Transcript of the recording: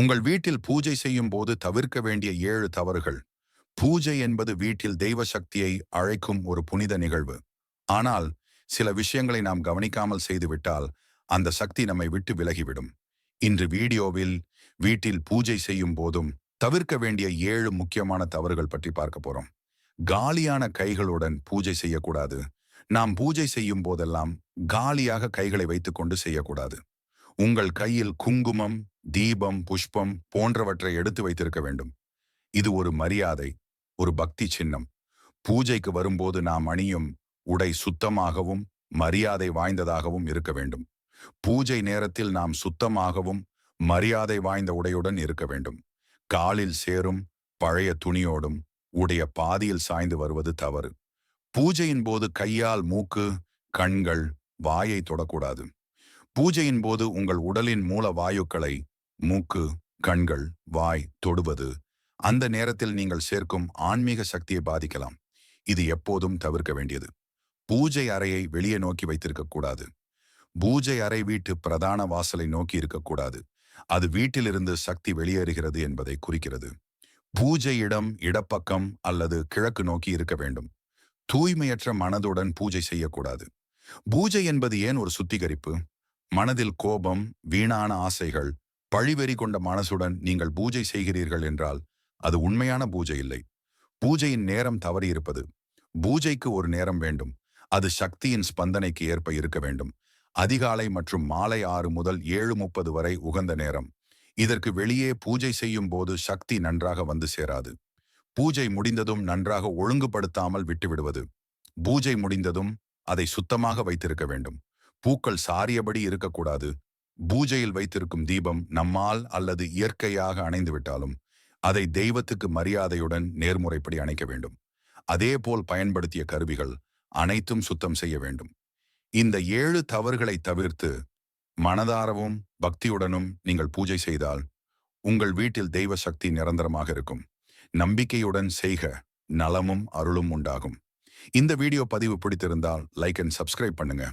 உங்கள் வீட்டில் பூஜை செய்யும் போது தவிர்க்க வேண்டிய ஏழு தவறுகள். பூஜை என்பது வீட்டில் தெய்வ சக்தியை அழைக்கும் ஒரு புனித நிகழ்வு. ஆனால் சில விஷயங்களை நாம் கவனிக்காமல் செய்துவிட்டால் அந்த சக்தி நம்மை விட்டு விலகிவிடும். இன்று வீடியோவில் வீட்டில் பூஜை செய்யும் போதும் தவிர்க்க வேண்டிய ஏழு முக்கியமான தவறுகள் பற்றி பார்க்க போறோம். காலியான கைகளுடன் பூஜை செய்யக்கூடாது. நாம் பூஜை செய்யும் போதெல்லாம் காலியாக கைகளை வைத்துக்கொண்டு செய்யக்கூடாது. உங்கள் கையில் குங்குமம் தீபம் புஷ்பம் போன்றவற்றை எடுத்து வைத்திருக்க வேண்டும். இது ஒரு மரியாதை ஒரு பக்தி சின்னம். பூஜைக்கு வரும்போது நாம் அணியும் உடை சுத்தமாகவும் மரியாதை வாய்ந்ததாகவும் இருக்க வேண்டும். பூஜை நேரத்தில் நாம் சுத்தமாகவும் மரியாதை வாய்ந்த உடையுடன் இருக்க வேண்டும். காலில் சேரும் பழைய துணியோடும் உடைய பாதியில் சாய்ந்து வருவது தவறு. பூஜையின் போது கையால் மூக்கு கண்கள் வாயை தொடக்கூடாது. பூஜையின் போது உங்கள் உடலின் மூல வாயுக்களை மூக்கு கண்கள் வாய் தொடுவது. அந்த நேரத்தில் நீங்கள் சேர்க்கும் ஆன்மீக சக்தியை பாதிக்கலாம். இது எப்போதும் தவிர்க்க வேண்டியது. பூஜை அறையை வெளியே நோக்கி வைத்திருக்க கூடாது. பூஜை அறை வீட்டு பிரதான வாசலை நோக்கி இருக்கக்கூடாது அது வீட்டிலிருந்து சக்தி வெளியேறுகிறது என்பதை குறிக்கிறது. பூஜை இடம் இடப்பக்கம் அல்லது கிழக்கு நோக்கி இருக்க வேண்டும். தூய்மையற்ற மனதுடன் பூஜை செய்யக்கூடாது பூஜை என்பது ஏன் ஒரு சுத்திகரிப்பு? மனதில் கோபம் வீணான ஆசைகள் பழிவெறி கொண்ட மனசுடன் நீங்கள் பூஜை செய்கிறீர்கள் என்றால் அது உண்மையான பூஜை இல்லை. பூஜையின் நேரம் தவறி இருப்பது. பூஜைக்கு ஒரு நேரம் வேண்டும். அது சக்தியின் ஸ்பந்தனைக்கு ஏற்ப இருக்க வேண்டும். அதிகாலை மற்றும் மாலை ஆறு முதல் ஏழு முப்பது வரை உகந்த நேரம். இதற்கு வெளியே பூஜை செய்யும் போது சக்தி நன்றாக வந்து சேராது. பூஜை முடிந்ததும் நன்றாக ஒழுங்குபடுத்தாமல் விட்டுவிடுவது. பூஜை முடிந்ததும் அதை சுத்தமாக வைத்திருக்க வேண்டும். பூக்கள் சாரியபடி இருக்கக்கூடாது. பூஜையில் வைத்திருக்கும் தீபம் நம்மால் அல்லது இயற்கையாக அணைந்துவிட்டாலும் அதை தெய்வத்துக்கு மரியாதையுடன் நேர்முறைப்படி அணைக்க வேண்டும். அதேபோல் பயன்படுத்திய கருவிகள் அனைத்தும் சுத்தம் செய்ய வேண்டும். இந்த ஏழு தவறுகளை தவிர்த்து மனதாரவும் பக்தியுடனும் நீங்கள் பூஜை செய்தால் உங்கள் வீட்டில் தெய்வ சக்தி நிரந்தரமாக இருக்கும். நம்பிக்கையுடன் செய்க நலமும் அருளும் உண்டாகும். இந்த வீடியோ பதிவு பிடித்திருந்தால் லைக் அண்ட் சப்ஸ்கிரைப் பண்ணுங்க.